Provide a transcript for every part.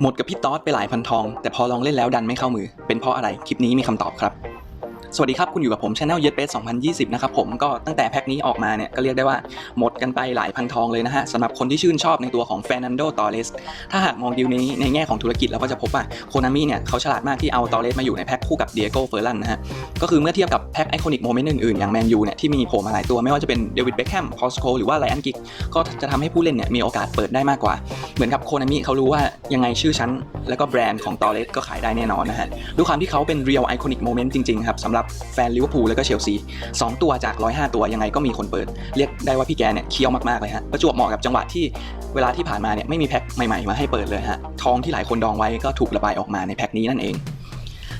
หมดกับพี่ต๊อดไปหลายพันทอง แต่พอลองเล่นแล้วดันไม่เข้ามือ เป็นเพราะอะไร คลิปนี้มีคำตอบครับ สวัสดีครับ คุณอยู่กับผม Channel y e t b a s 2020 นะครับผมก็ตั้งแต่แพ็คนี้ออกมาเนี่ย ก็เรียกได้ว่าหมดกันไปหลายพันทองเลยนะฮะสำหรับคนที่ชื่นชอบในตัวของ Fernando Torres ถ้าหากมองดีลนี้ในแง่ของธุรกิจเราก็จะพบว่าโคนามิเนี่ยเขาฉลาดมากที่เอาตอเรสมาอยู่ในแพ็คคู่กับเดียโก้เฟอร์ลันนะฮะก็คือเมื่อเทียบกับแพ็คไอคอนิกโมเมนต์อื่นๆอย่างแมนยูเนี่ยที่มีโผล่มาหลายตัวไม่ว่าจะเป็นเดวิดเบคแฮมพอสโคหรือว่าไลอันกิกก็จะทำให้ผู้เล่นเนี่ยมีโอกาสเปิดได้มากกว่า เหมือนกับโคนามิเขารู้ว่ายังไงชื่อชั้นแล้วก็แบรนด์ของตอเรสก็ขายได้แน่นอนนะฮะด้วยความที่เขาเป็นเรียลไอคอนิกโมเมนต์จริงๆครับสำหรับแฟนลิเวอร์พูลแล้วก็เชลซีสองตัวจาก 105 ตัวยังไงก็มีคนเปิด เรียกได้ว่าพี่แกเนี่ยเคี้ยวมากๆเลยฮะประจวบเหมาะกับจังหวะที่เวลาที่ผ่านมาเนี่ยไม่มีแพ็คใหม่ๆมาให้เปิดเลยฮะทองที่หลายคนดองไว้ก็ถูกระบายออกมาในแพ็คนี้นั่นเอง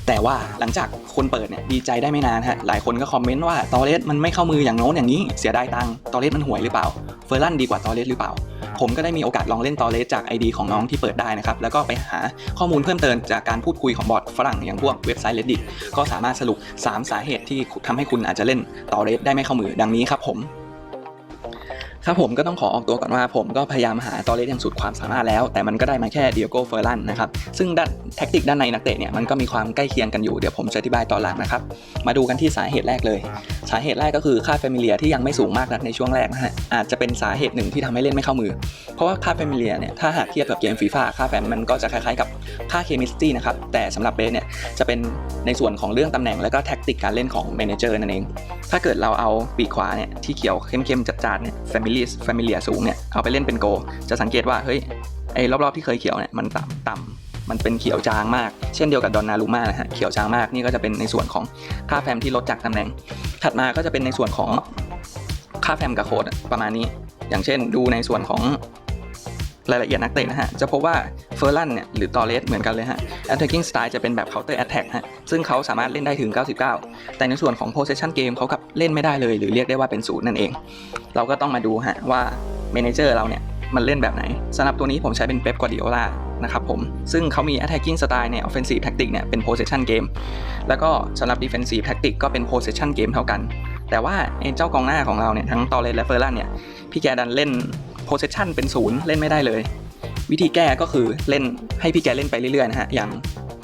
แต่ว่าหลังจากคนเปิดเนี่ยดีใจได้ไม่นานฮะหลายคนก็คอมเมนต์ว่าตอเรสมันไม่เข้ามืออย่างโน้นอย่างนี้เสียดายตังค์ตอเรสมันห่วยหรือเปล่าเฟอร์ลันดีกว่าตอเรสหรือเปล่า ผมก็ได้มีโอกาสลองเล่นตอเรสจาก ID ของน้องที่เปิดได้นะครับ แล้วก็ไปหาข้อมูลเพิ่มเติมจากการพูดคุยของบอทฝรั่งอย่างพวกเว็บไซต์ reddit ก็สามารถสรุป 3 สาเหตุที่ทำให้คุณอาจจะเล่นตอเรสได้ไม่เข้ามือดังนี้ครับผม ครับผมก็ต้องขอออกตัวก่อนว่าผมก็พยายามหาตอเลสอย่างสุดความสามารถแล้ว แต่มันก็ได้มาแค่เดียโก้เฟอร์ลันนะครับซึ่งด้านแท็กติกด้านในนักเตะเนี่ยมันก็มีความใกล้เคียงกันอยู่เดี๋ยวผมจะอธิบายตอนหลังนะครับมาดูกันที่สาเหตุแรกเลย สาเหตุแรกก็คือค่า f ฟมิเลียที่ยังไม่สูงมากนักในช่วงแรกนะฮะอาจจะเป็นสาเหตุหนึ่งที่ทำให้เล่นไม่เข้ามือ เพราะว่าค่า f ฟมิเลียเนี่ยถ้าหากเทียบกับเกมฟีฟ่าค่าแฟมมันก็จะคล้ายๆกับค่าเคมิสตี้นะครับแต่สำหรับเบสเนี่ยจะเป็นในส่วนของเรื่องตำแหน่งและก็แท็กติกการเล่นของเมเนเจอร์นั่นเองถ้าเกิดเราเอาปีกขวาเนี่ยที่เขียวเข้มๆจัดๆเนี่ย family familiar สูงเนี่ยเอาไปเล่นเป็นโก จะสังเกตว่าเฮ้ยไอ้รอบๆที่เคยเขียวเนี่ยมันต่ำต่ำมันเป็นเขียวจางมาก เช่นเดียวกับดอนนารูมานะฮะเขียวจางมากนี่ก็จะเป็นในส่วนของค่าแฟมที่ลดจากตำแหน่ง ถัดมาก็จะเป็นในส่วนของค่าแฟมกับโค้ดประมาณนี้ อย่างเช่นดูในส่วนของ รายละเอียดนักเตะนะฮะ จะพบว่าเฟอร์ลันเนี่ยหรือตอเลสเหมือนกันเลยฮะ attacking style จะเป็นแบบ counter attack ฮะ ซึ่งเขาสามารถเล่นได้ถึง 99 แต่ในส่วนของ possession game เขากับเล่นไม่ได้เลย หรือเรียกได้ว่าเป็นศูนย์นั่นเอง เราก็ต้องมาดูฮะว่า manager เราเนี่ยมันเล่นแบบไหนสำหรับตัวนี้ผมใช้เป็นเป๊ปกวาดิโอลานะครับผม ซึ่งเขามี attacking style เนี่ย offensive tactic เนี่ยเป็น possession game แล้วก็สำหรับ defensive tactic ก็เป็น possession game เท่ากัน แต่ว่าไอ้เจ้ากองหน้าของเราเนี่ยทั้งตอเลสและเฟอร์ลันเนี่ยพี่แกดันเล่น โพสเซชันเป็นศูนย์เล่นไม่ได้เลย วิธีแก้ก็คือเล่นให้พี่แกเล่นไปเรื่อยๆนะฮะอย่าง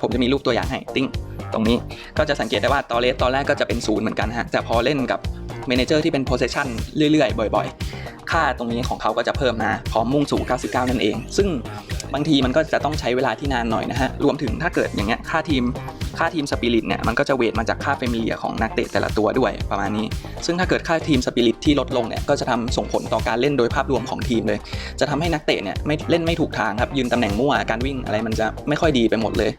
ผมจะมีรูปตัวอย่างให้ติ้งตรงนี้ก็จะสังเกตได้ว่าตอเลสตอนแรกก็จะเป็นศูนย์เหมือนกันฮะแต่พอเล่นกับเมนเจอร์ที่เป็นโพสเซชันเรื่อยๆ บ่อย ๆ ค่าตรงนี้ของเขาก็จะเพิ่มมาพร้อมมุ่งสู่ 99 นั่นเอง ซึ่ง บางทีมันก็จะต้องใช้เวลาที่นานหน่อยนะฮะ รวมถึงถ้าเกิดอย่างเงี้ยค่าทีมค่าทีมสปิริตเนี่ยมันก็จะเวทมาจากค่าเฟมิเลียของนักเตะแต่ละตัวด้วยประมาณนี้ ซึ่งถ้าเกิดค่าทีมสปิริตที่ลดลงเนี่ยก็จะทำส่งผลต่อการเล่นโดยภาพรวมของทีมเลย จะทำให้นักเตะเนี่ยไม่เล่นไม่ถูกทางครับยืนตำแหน่งมั่วการวิ่งอะไรมันจะไม่ค่อยดีไปหมดเลย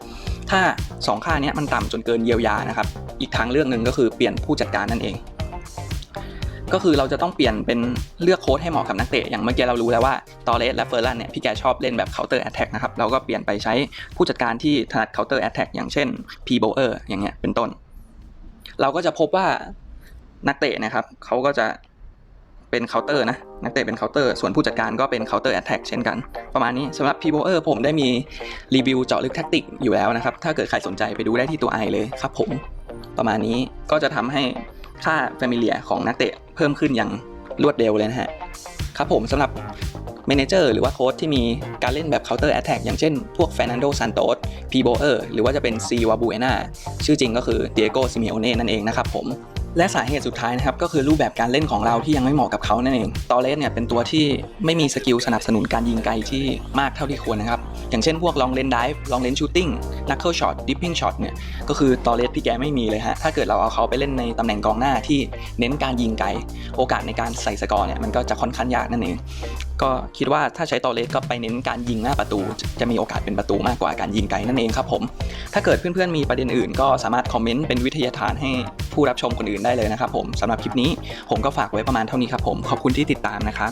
ถ้า 2 ค่าเนี้ยมันต่ำจนเกินเยียวยานะครับอีกทางเลือกหนึ่งก็คือเปลี่ยนผู้จัดการนั่นเอง ก็คือเราจะต้องเปลี่ยนเป็นเลือกโค้ดให้เหมาะกับนักเตะอย่างเมื่อกี้เรารู้แล้วว่าตอเรสและเฟอร์ลันเนี่ยพี่แกชอบเล่นแบบ counter attack นะครับเราก็เปลี่ยนไปใช้ผู้จัดการที่ถนัด counter attack อย่างเช่น p b o w e r อย่างเงี้ยเป็นต้น เราก็จะพบว่านักเตะนะครับเขาก็จะเป็นเคาน์เตอร์นะนักเตะเป็นเคาน์เตอร์ส่วนผู้จัดการก็เป็นเคาน์เตอร์แอตแทกเช่นกัน ประมาณนี้สำหรับ p b o w e r ผมได้มีรีวิวเจาะลึกแท็กติกอยู่แล้วนะครับ ถ้าเกิดใครสนใจไปดูได้ที่ตัวไอเลยครับผมประมาณนี้ก็จะทำให้ ค่าแฟมิเลียของนักเตะเพิ่มขึ้นอย่างรวดเร็วเลยนะฮะ ครับผมสำหรับเมนเจอร์หรือว่าโค้ชที่มีการเล่นแบบ counter attack อย่างเช่น พวก Fernando Santos p b o e r หรือว่าจะเป็นซีวาบูเอนาชื่อจริงก็คือเดียโกซิเมโอเน่นั่นเองนะครับผม และสาเหตุสุดท้ายนะครับก็คือรูปแบบการเล่นของเราที่ยังไม่เหมาะกับเขานั่นเอง ตอเลสเนี่ยเป็นตัวที่ไม่มีสกิลสนับสนุนการยิงไกลที่มากเท่าที่ควรนะครับ อย่างเช่นพวกลองเลนดิฟลองเลนชูตติ้งนักเคิลช็อตดิปปิ้งช็อตเนี่ยก็คือตอเลสพี่แกไม่มีเลยฮะ ถ้าเกิดเราเอาเขาไปเล่นในตำแหน่งกองหน้าที่เน้นการยิงไกล โอกาสในการใส่สกอร์เนี่ยมันก็จะค่อนข้างยากนั่นเอง ก็คิดว่าถ้าใช้ตอเลสก็ไปเน้นการยิงหน้าประตู จะมีโอกาสเป็นประตูมากกว่าการยิงไกลนั่นเองครับผม ถ้าเกิดเพื่อนๆมีประเด็นอื่น ก็สามารถคอมเมนต์เป็นวิทยาทานให้ผู้รับชมคนอื่นได้เลยนะครับผมสำหรับคลิปนี้ผมก็ฝากไว้ประมาณเท่านี้ครับผมขอบคุณที่ติดตามนะครับ